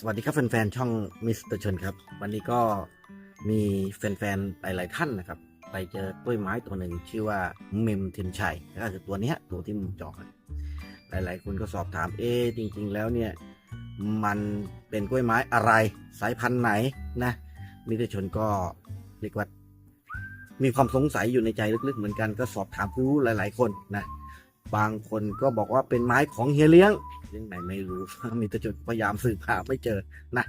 สวัสดีครับแฟนๆช่องมิสเตอร์ชนครับ วันนี้ก็มีแฟนๆหลายๆท่านนะครับ ไปเจอกล้วยไม้ตัวหนึ่งชื่อว่าเมมเทียนชัยก็คือตัวนี้ตัวที่มุมจอครับหลายๆคนก็สอบถามเอ๊จริง ๆ แล้วเนี่ยมันเป็นกล้วยไม้อะไรสายพันธุ์ไหนนะมิสเตอร์ชนก็เรียกว่ามีความสงสัยอยู่ในใจลึกๆ เหมือนกันก็สอบถามรู้หลาย ๆ คนนะ บางคนก็บอกว่าเป็นไม้ของเฮียเลี้ยงเลี้ยงไหนไม่รู้ มีแต่จุดพยายามสืบหาไม่เจอนะ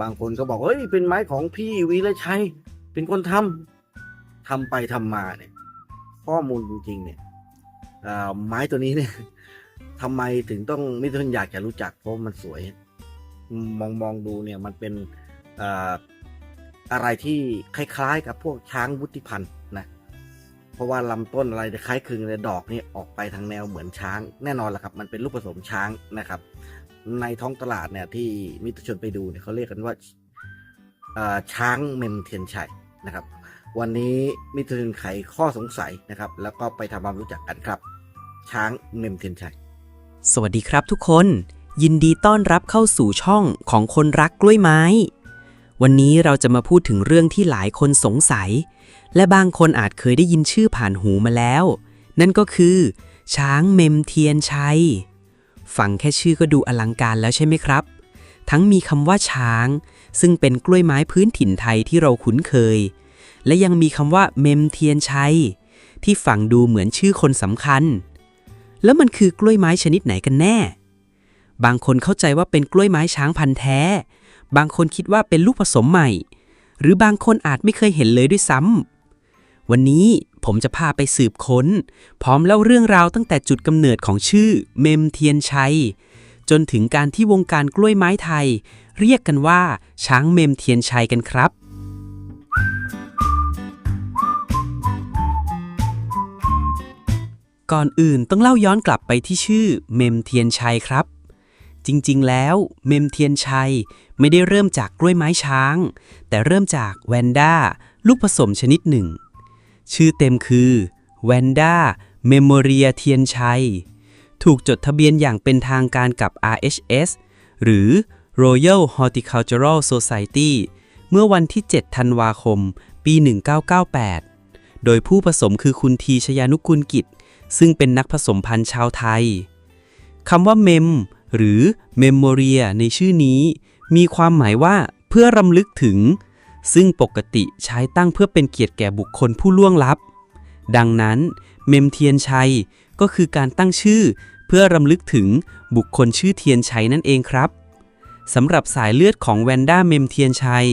บางคนก็บอกเฮ้ยเป็นไม้ของพี่วีระชัย เป็นคนทำทำไปทำมาเนี่ย ข้อมูลจริง ๆ เนี่ยไม้ตัวนี้เนี่ยทำไมถึงต้องมิตรชนอยากจะรู้จักเพราะมันสวย มองมองดูเนี่ย มันเป็นเอ่ออะไรที่คล้าย ๆ กับพวกช้างวุฒิพันธ์นะ เพราะว่าลำต้นอะไรคล้ายคลึงเลยดอกนี่ออกไปทางแนวเหมือนช้าง แน่นอนแหละครับ มันเป็นลูกผสมช้างนะครับ ในท้องตลาดเนี่ยที่มิตรชนไปดูเนี่ยเขาเรียกกันว่าช้างเมมเทียนชัยนะครับ วันนี้มิตรชนไขข้อสงสัยนะครับ แล้วก็ไปทำความรู้จักกันครับ ช้างเมมเทียนชัยสวัสดีครับทุกคน ยินดีต้อนรับเข้าสู่ช่องของคนรักกล้วยไม้ วันนี้เราจะมาพูดถึงเรื่องที่หลายคนสงสัย และบางคนอาจเคยได้ยินชื่อผ่านหูมาแล้ว นั่นก็คือ ช้างเมมเทียนชัยฟังแค่ชื่อก็ดูอลังการแล้วใช่ไหมครับ ทั้งมีคำว่าช้าง ซึ่งเป็นกล้วยไม้พื้นถิ่นไทยที่เราคุ้นเคย และยังมีคำว่าเมมเทียนชัยที่ฟังดูเหมือนชื่อคนสำคัญ แล้วมันคือกล้วยไม้ชนิดไหนกันแน่ บางคนเข้าใจว่าเป็นกล้วยไม้ช้างพันธุ์แท้ บางคนคิดว่าเป็นลูกผสมใหม่ หรือบางคนอาจไม่เคยเห็นเลยด้วยซ้ำวันนี้ผมจะพาไปสืบค้น พร้อมเล่าเรื่องราวตั้งแต่จุดกำเนิดของชื่อเมมเทียนชัย จนถึงการที่วงการกล้วยไม้ไทย เรียกกันว่า ช้างเมมเทียนชัยกันครับก่อนอื่นต้องเล่าย้อนกลับไปที่ชื่อเมมเทียนชัยครับ จริงๆ แล้วเมมเทียนชัยไม่ได้เริ่มจากกล้วยไม้ช้าง แต่เริ่มจากแวนด้าลูกผสมชนิดหนึ่ง ชื่อเต็มคือแวนด้าเมมโมเรียเทียนชัย ถูกจดทะเบียนอย่างเป็นทางการกับ RHS หรือ Royal Horticultural Society เมื่อวันที่ 7 ธันวาคม ปี 1998 โดยผู้ผสมคือคุณทีชยานุกุลกิจ ซึ่งเป็นนักผสมพันธุ์ชาวไทยคำว่าเมม หรือเมมโมเรียในชื่อนี้ มีความหมายว่าเพื่อรำลึกถึง ซึ่งปกติใช้ตั้งเพื่อเป็นเกียรติแก่บุคคลผู้ล่วงลับ ดังนั้น เมมเทียนชัย ก็คือการตั้งชื่อ เพื่อรำลึกถึงบุคคลชื่อเทียนชัยนั่นเองครับสำหรับสายเลือดของแวนด้าเมมเทียนชัย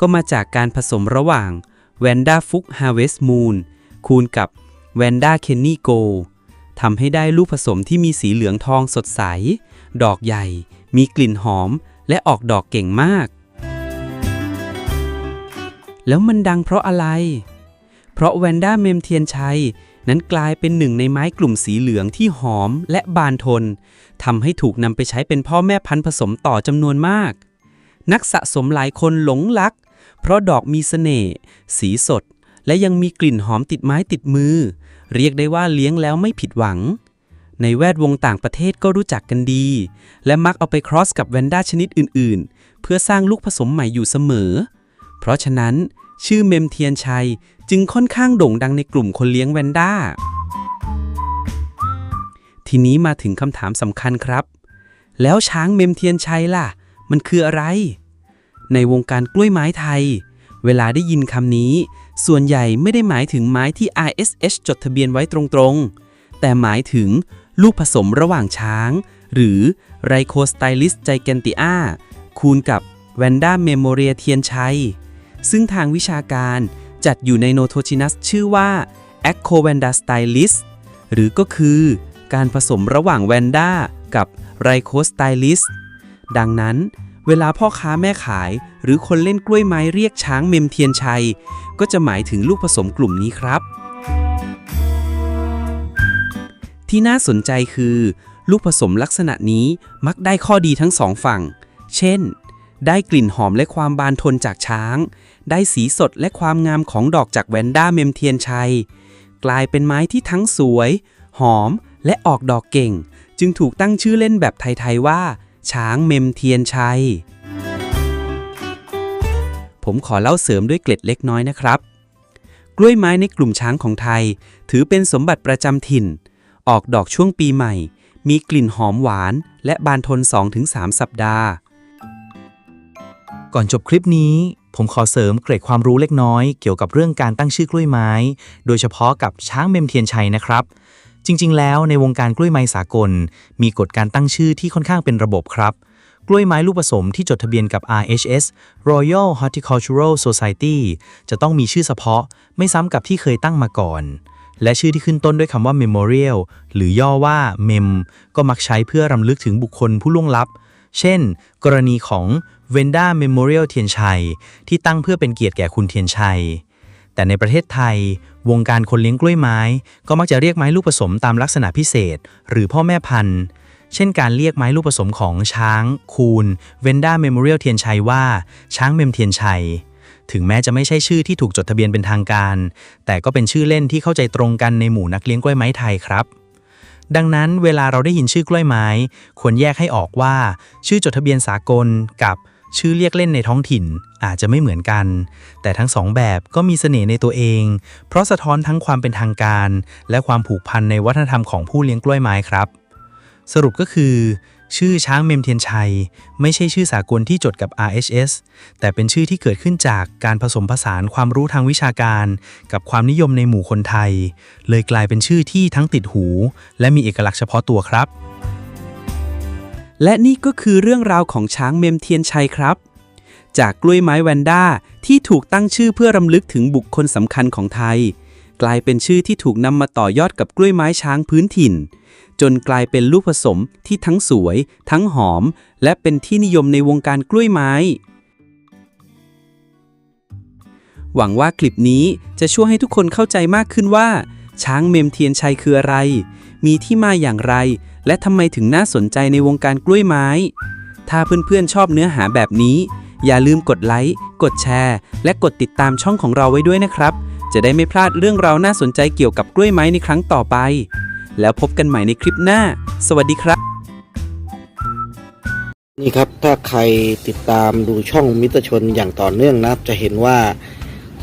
ก็มาจากการผสมระหว่างแวนด้าฟุกฮาเวสมูนคูณกับแวนด้าเคนนี่โกทำให้ได้ลูกผสมที่มีสีเหลืองทองสดใส ดอกใหญ่ มีกลิ่นหอม และออกดอกเก่งมาก แล้วมันดังเพราะอะไร เพราะแวนด้าเมมเทียนชัย นั้นกลายเป็นหนึ่งในไม้กลุ่มสีเหลืองที่หอมและบานทนทำให้ถูกนำไปใช้เป็นพ่อแม่พันธุ์ผสมต่อจำนวนมาก นักสะสมหลายคนหลงรัก เพราะดอกมีเสน่ห์ สีสด และยังมีกลิ่นหอมติดไม้ติดมือ เรียกได้ว่าเลี้ยงแล้วไม่ผิดหวัง ในแวดวงต่างประเทศก็รู้จักกันดี และมักเอาไปครอสกับแวนด้าชนิดอื่นๆ เพื่อสร้างลูกผสมใหม่อยู่เสมอ เพราะฉะนั้น ชื่อเมมเทียนชัยจึงค่อนข้างโด่งดังในกลุ่มคนเลี้ยงแวนด้า ทีนี้มาถึงคำถามสำคัญครับ แล้วช้างเมมเทียนชัยล่ะ มันคืออะไร ในวงการกล้วยไม้ไทย เวลาได้ยินคำนี้ ส่วนใหญ่ไม่ได้หมายถึงไม้ที่ ISH จดทะเบียนไว้ตรงๆ แต่หมายถึง ลูกผสมระหว่างช้าง หรือไรโคสไตลิสไจแกนติอาคูณกับแวนด้าเมโมเรียเทียนชัย ซึ่งทางวิชาการจัดอยู่ในโนโทชินัสชื่อว่า a c c o v a n d a stylis หรือก็คือการผสมระหว่างแวนด้ากับไรโคสไตลิสดังนั้น เวลาพ่อค้าแม่ขาย หรือคนเล่นกล้วยไม้เรียกช้างเมมเทียนชัย ก็จะหมายถึงลูกผสมกลุ่มนี้ครับ ที่น่าสนใจคือ ลูกผสมลักษณะนี้มักได้ข้อดีทั้งสองฝั่ง เช่น ได้กลิ่นหอมและความบานทนจากช้าง ได้สีสดและความงามของดอกจากแวนด้าเมมเทียนชัย กลายเป็นไม้ที่ทั้งสวย หอมและออกดอกเก่ง จึงถูกตั้งชื่อเล่นแบบไทย ๆ ว่า ช้างเมมเทียนชัย ผมขอเล่าเสริมด้วยเกล็ดเล็กน้อยนะครับ กล้วยไม้ในกลุ่มช้างของไทย ถือเป็นสมบัติประจำถิ่น ออกดอกช่วงปีใหม่ มีกลิ่นหอมหวาน และบานทน 2-3 สัปดาห์ ก่อนจบคลิปนี้ ผมขอเสริมเกร็ดความรู้เล็กน้อย เกี่ยวกับเรื่องการตั้งชื่อกล้วยไม้ โดยเฉพาะกับช้างเมมเทียนชัยนะครับ จริง ๆ แล้วในวงการกล้วยไม้สากล มีกฎการตั้งชื่อที่ค่อนข้างเป็นระบบครับกล้วยไม้ลูกผสมที่จดทะเบียนกับ RHS Royal Horticultural Society จะต้องมีชื่อเฉพาะ ไม่ซ้ำกับที่เคยตั้งมาก่อน และชื่อที่ขึ้นต้นด้วยคำว่า Memorial หรือย่อว่า MEM ก็มักใช้เพื่อรำลึกถึงบุคคลผู้ล่วงลับ เช่น กรณีของ Venda Memorial เทียนชัย ที่ตั้งเพื่อเป็นเกียรติแก่คุณเทียนชัย แต่ในประเทศไทย วงการคนเลี้ยงกล้วยไม้ ก็มักจะเรียกไม้ลูกผสมตามลักษณะพิเศษ หรือพ่อแม่พันธุ์ เช่นการเรียกไม้ลูกผสมของช้าง คูน Venda Memorial เทียนชัยว่า ช้างเมมเทียนชัย ถึงแม้จะไม่ใช่ชื่อที่ถูกจดทะเบียนเป็นทางการ แต่ก็เป็นชื่อเล่นที่เข้าใจตรงกันในหมู่นักเลี้ยงกล้วยไม้ไทยครับดังนั้นเวลาเราได้ยินชื่อกล้วยไม้ ควรแยกให้ออกว่า ชื่อจดทะเบียนสากลกับชื่อเรียกเล่นในท้องถิ่นอาจจะไม่เหมือนกัน แต่ทั้งสองแบบก็มีเสน่ห์ในตัวเอง เพราะสะท้อนทั้งความเป็นทางการ และความผูกพันในวัฒนธรรมของผู้เลี้ยงกล้วยไม้ครับ สรุปก็คือ ชื่อช้างเมมเทียนชัย ไม่ใช่ชื่อสากลที่จดกับ RHS แต่เป็นชื่อที่เกิดขึ้นจากการผสมผสานความรู้ทางวิชาการ กับความนิยมในหมู่คนไทย เลยกลายเป็นชื่อที่ทั้งติดหู และมีเอกลักษณ์เฉพาะตัวครับ และนี่ก็คือเรื่องราวของช้างเมมเทียนชัยครับ จากกล้วยไม้แวนด้าที่ถูกตั้งชื่อเพื่อรำลึกถึงบุคคลสำคัญของไทย กลายเป็นชื่อที่ถูกนำมาต่อยอดกับกล้วยไม้ช้างพื้นถิ่น จนกลายเป็นลูกผสมที่ทั้งสวย ทั้งหอม และเป็นที่นิยมในวงการกล้วยไม้ หวังว่าคลิปนี้จะช่วยให้ทุกคนเข้าใจมากขึ้นว่า ช้างเมมเทียนชัยคืออะไร มีที่มาอย่างไร และทำไมถึงน่าสนใจในวงการกล้วยไม้ ถ้าเพื่อนๆชอบเนื้อหาแบบนี้ อย่าลืมกดไลค์ กดแชร์ และกดติดตามช่องของเราไว้ด้วยนะครับจะได้ไม่พลาดเรื่องราวน่าสนใจเกี่ยวกับกล้วยไม้ในครั้งต่อไป แล้วพบกันใหม่ในคลิปหน้า สวัสดีครับ นี่ครับถ้าใครติดตามดูช่องมิตรชนอย่างต่อเนื่องนะครับ จะเห็นว่า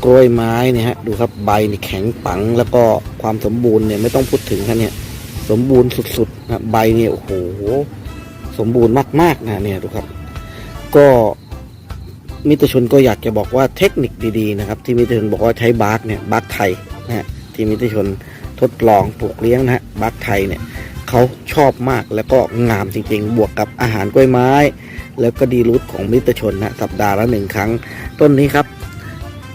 กล้วยไม้เนี่ยฮะดูครับใบนี่แข็งปัง แล้วก็ความสมบูรณ์เนี่ยไม่ต้องพูดถึงครับเนี่ยสมบูรณ์สุดๆนะใบเนี่ยโอ้โหสมบูรณ์มากๆนะเนี่ยดูครับ ก็มิตรชนก็อยากจะบอกว่าเทคนิคดีๆนะครับ ที่มิตรชนบอกว่าใช้บาร์กเนี่ยบาร์กไทยนะฮะที่มิตรชน ทดลองปลูกเลี้ยงนะฮะบาร์กไทยเนี่ยเขาชอบมากแล้วก็งามจริงๆ บวกกับอาหารกล้วยไม้ แล้วก็ดีรูทของมิตรชนนะสัปดาห์ละหนึ่งครั้ง ต้นนี้ครับ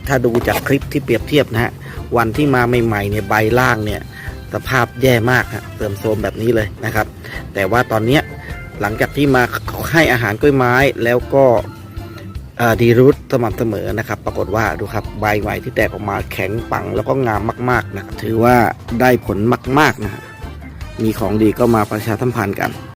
ถ้าดูจากคลิปที่เปรียบเทียบนะฮะวันที่มาใหม่ๆเนี่ยใบล่างเนี่ยสภาพแย่มากฮะเติมโทรมแบบนี้เลยนะครับ แต่ว่าตอนเนี้ยหลังจากที่มาให้อาหารกล้วยไม้แล้วก็ ดีรูทสม่ำเสมอนะครับ ปรากฏว่าดูครับใบใหม่ที่แตกออกมาแข็งปังแล้วก็งามมากๆนะครับถือว่าได้ผลมากๆนะฮะมีของดีก็มาประชาสัมพันธ์กัน